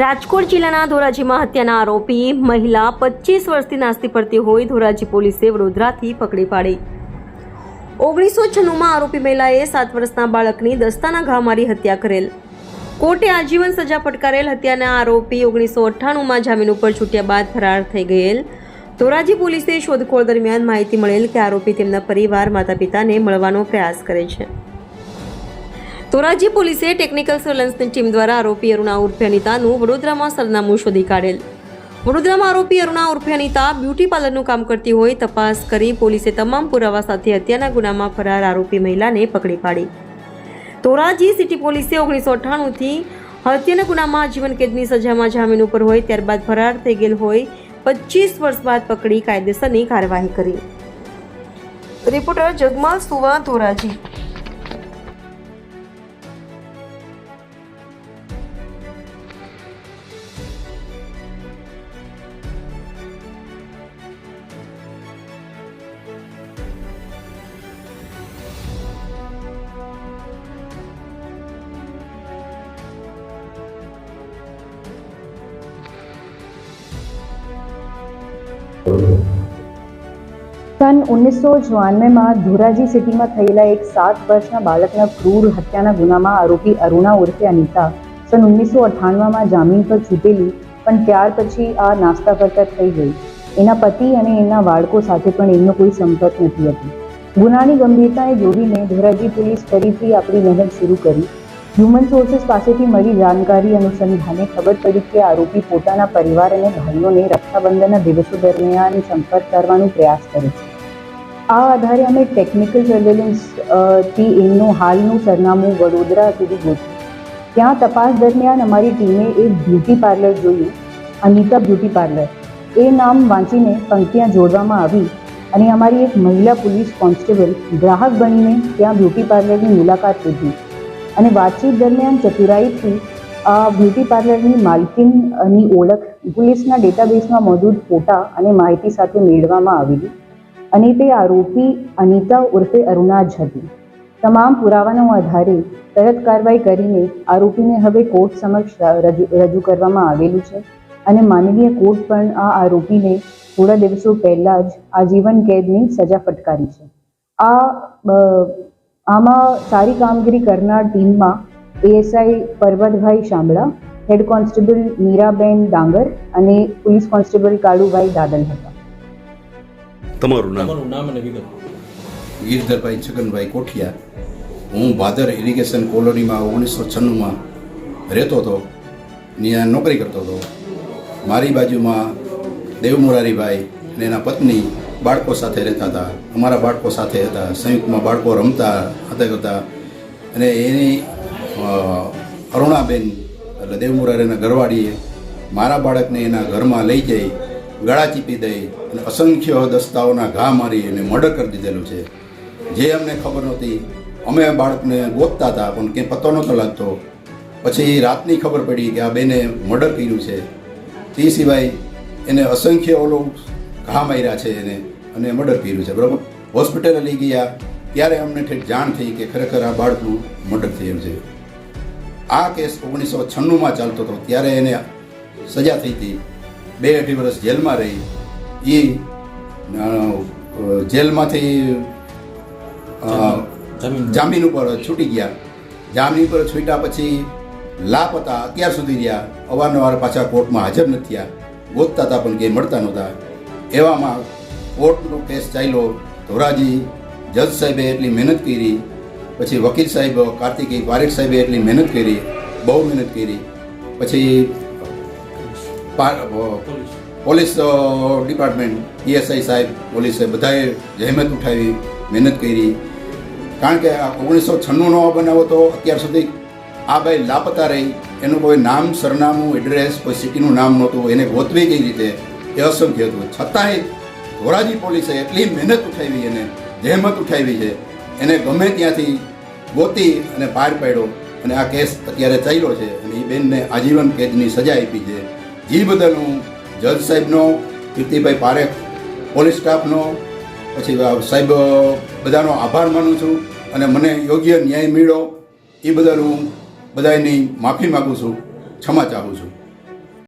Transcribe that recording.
રાજકોટ જિલ્લાના ધોરાજીમાં હત્યાના આરોપી મહિલા પચીસ વર્ષથી નાસ્તી પડતી હોય ધોરાજી પોલીસે વડોદરાથી પકડી પાડી. ઓગણીસો છન્નુંમાં આરોપી મહિલાએ સાત વર્ષના બાળકની દસ્તાના ઘા મારી હત્યા કરેલ. કોર્ટે આજીવન સજા ફટકારેલ હત્યાના આરોપી ઓગણીસો અઠ્ઠાણુંમાં જામીન ઉપર છૂટ્યા બાદ ફરાર થઈ ગયેલ. ધોરાજી પોલીસે શોધખોળ દરમિયાન માહિતી મળેલ કે આરોપી તેમના પરિવાર માતા પિતાને મળવાનો પ્રયાસ કરે છે. ધોરાજી પોલીસે ટેકનિકલ સર્વેલન્સની ટીમ દ્વારા આરોપી અરુણા ઉર્ફે અનિતાનું વડોદરામાં સરનામું શોધી કાઢેલ. વડોદરામાં આરોપી અરુણા ઉર્ફે અનિતા બ્યુટી પાર્લરનું કામ કરતી હોય તપાસ કરી પોલીસે તમામ પુરાવા સાથે હત્યાના ગુનામાં ફરાર આરોપી મહિલાને પકડી પાડી. ધોરાજી સિટી પોલીસે ઓગણીસો અઠ્ઠાણુંથી હત્યાના ગુનામાં જીવન કેદની સજામાં જામીન ઉપર હોય ત્યારબાદ ફરાર થઈ ગયેલ હોય પચીસ વર્ષ બાદ પકડી કાયદેસરની કાર્યવાહી કરી. રિપોર્ટર જગમાલ સુવા ધોરાજી. સન ઓગણીસો ચોરાનવેમાં ધોરાજી સિટીમાં થયેલા એક સાત વર્ષના બાળકના ક્રૂર હત્યાના ગુનામાં આરોપી અરુણા ઉર્ફે અનિતા સન ઓગણીસો અઠ્ઠાણુંમાં જામીન પર છૂટેલી, પણ ત્યાર પછી આ નાસ્તા કરતા થઈ ગઈ. એના પતિ અને એના બાળકો સાથે પણ એમનો કોઈ સંપર્ક નથી હતો. ગુનાની ગંભીરતાને જોડીને ધોરાજી પોલીસ ફરીથી આપણી મહેનત શરૂ કરી. હ્યુમન સોર્સિસ પાસેથી મળી જાણકારી અનુસંધાને ખબર પડી કે આરોપી પોતાના પરિવાર અને ભાઈઓને રક્ષાબંધનના દિવસો દરમિયાન સંપર્ક કરવાનો પ્રયાસ કરે છે. આ આધારે અમે ટેકનિકલ સર્વેલન્સથી એમનું હાલનું સરનામું વડોદરા સુધી ગોઠવ્યું ત્યાં તપાસ દરમિયાન અમારી ટીમે એક બ્યુટી પાર્લર જોયું, અનિતા બ્યુટી પાર્લર. એ નામ વાંચીને પંક્તિયાં જોડવામાં આવી અને અમારી એક મહિલા પોલીસ કોન્સ્ટેબલ ગ્રાહક બનીને ત્યાં બ્યુટી પાર્લરની મુલાકાત લીધી. અને વાતચીત દરમિયાન ચતુરાઈથી બ્યુટી પાર્લરની માલકીનની ઓળખ પોલીસના ડેટાબેઝમાં મોજૂદ ફોટા અને માહિતી સાથે મેળવવામાં આવેલી અને તે આરોપી અનિતા ઉર્ફે અરુણા જ હતી. તમામ પુરાવાના આધારે તરત કાર્યવાહી કરીને આરોપીને હવે કોર્ટ સમક્ષ રજૂ કરવામાં આવેલું છે. અને માનવીય કોર્ટ પણ આ આરોપીને થોડા દિવસો પહેલાં જ આજીવન કેદની સજા ફટકારી છે. આ આમાં સારી કામગીરી કરનાર ટીમમાં એએસઆઈ પર્વતભાઈ શામળા હેડ કોન્સ્ટેબલ મીરાબેન ડાંગર અને પોલીસ કોન્સ્ટેબલ કાળુભાઈ દાદલ હતા. તમારું નામ? તમારું નામ અને વિગત ગિરધરભાઈ છગનભાઈ કોઠિયા. હું ભાદર ઇરિગેશન કોલોનીમાં ઓગણીસો છન્નુંમાં રહેતો હતો. ત્યાં નોકરી કરતો હતો. મારી બાજુમાં દેવ મોરારીભાઈ અને એના પત્ની બાળકો સાથે રહેતા હતા, અમારા બાળકો સાથે હતા, સંયુક્તમાં બાળકો રમતા હતા કરતા અને એની અરુણાબેન એટલે દેવ મોરારીના ઘરવાળીએ મારા બાળકને એના ઘરમાં લઈ જઈ, ગળા ચીપી દઈ અને અસંખ્ય દસ્તાઓના ઘા મારી અને મર્ડર કરી દીધેલું છે. જે અમને ખબર નહોતી, અમે બાળકને ગોતતા હતા, પણ કંઈ પતો નહોતો લાગતો. પછી રાતની ખબર પડી કે આ બેને મર્ડર કર્યું છે. તે સિવાય એને અસંખ્ય ઓલો ઘા માર્યા છે એને. અને મર્ડર કર્યું છે બરાબર? હોસ્પિટલે લઈ ગયા ત્યારે અમને ઠેઠ જાણ થઈ કે ખરેખર આ બાળકનું મર્ડર થયું છે. આ કેસ ઓગણીસો છન્નુંમાં ચાલતો હતો ત્યારે એને સજા થઈ હતી. બે અઢી વર્ષ જેલમાં રહી. એ જેલમાંથી જામીન. ઉપર છૂટી ગયા. જામીન ઉપર છૂટ્યા પછી લાપતા અત્યાર સુધી રહ્યા. અવારનવાર પાછા કોર્ટમાં હાજર નથી થયા. ગોતતા હતા પણ કંઈ મળતા નહોતા. એવામાં કોર્ટનો કેસ ચાલ્યો, ધોરાજી જજ સાહેબે એટલી મહેનત કરી, પછી વકીલ સાહેબ કાર્તિકી પારેખ સાહેબે એટલી મહેનત કરી, બહુ મહેનત કરી, પછી પોલીસ ડિપાર્ટમેન્ટ, પીએસઆઈ સાહેબ, પોલીસે બધાએ જહેમત ઉઠાવી, મહેનત કરી. કારણ કે આ ઓગણીસો છન્નુંનો બનાવો તો અત્યાર સુધી આ ભાઈ લાપતા રહી. એનું કોઈ નામ, સરનામું, એડ્રેસ, કોઈ સિટીનું નામ નહોતું. એને ગોતવી કઈ રીતે એ અસંખ્ય હતું. છતાંય ધોરાજી પોલીસે એટલી મહેનત ઉઠાવી એને જહેમત ઉઠાવી છે. એને ગમે ત્યાંથી ગોતી અને બહાર પાડ્યો અને આ કેસ અત્યારે ચાલ્યો છે અને એ બેનને આજીવન કેદની સજા આપી છે. જે બદલ હું જજ સાહેબનો, કીર્તિભાઈ પારેખ પોલીસ સ્ટાફનો, પછી સાહેબ, બધાનો આભાર માનું છું અને મને યોગ્ય ન્યાય મળ્યો. એ બદલ હું બધાની માફી માગું છું, ક્ષમા ચાહું છું.